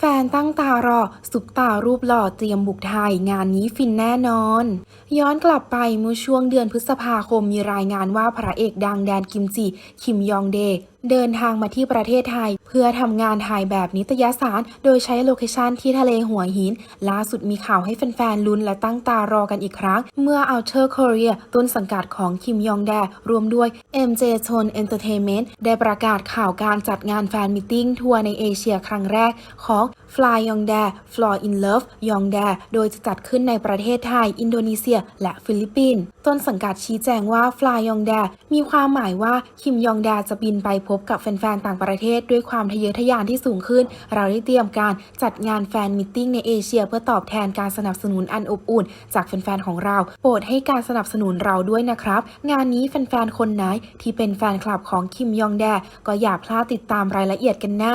แฟนตั้งตารอสุปตารูปหล่อเตรียมบุกไทย งานนี้ฟินแน่นอน ย้อนกลับไปเมื่อช่วงเดือนพฤษภาคมมีรายงานว่าพระเอกดังแดนกิมจิ คิมยองเด เดินทางมาที่ประเทศไทยเพื่อทำงานถ่ายแบบนิตยสาร โดยใช้โลเคชันที่ทะเลหัวหิน ล่าสุดมีข่าวให้แฟนๆลุ้นและตั้งตารอกันอีกครั้ง เมื่อ Outer Korea ต้นสังกัดของคิมยองแดรวมด้วย MJ c h o n Entertainment ได้ประกาศข่าวการจัดงานแฟนมิทติ้งทัวร์ในเอเชียครั้งแรกของ Fly Yong d a Floor in Love Yong d a โดยจะจัดขึ้นในประเทศไทย อินโดนีเซีย และฟิลิปปินส์ต้นสังกัดชี้แจงว่า Fly Yong d a มีความหมายว่าคิมยองแดจะบินไปพบกับแฟนๆต่างประเทศด้วยความความทะเยอทะยานที่สูงขึ้น เราได้เตรียมการจัดงานแฟนมิทติ้งในเอเชีย เพื่อตอบแทนการสนับสนุนอันอบอุ่น จากแฟนๆของเรา โปรดให้การสนับสนุนเราด้วยนะครับ งานนี้แฟนๆคนไหนที่เป็นแฟนคลับของคิมยองแดก็อย่าพลาดติดตามรายละเอียดกันนะ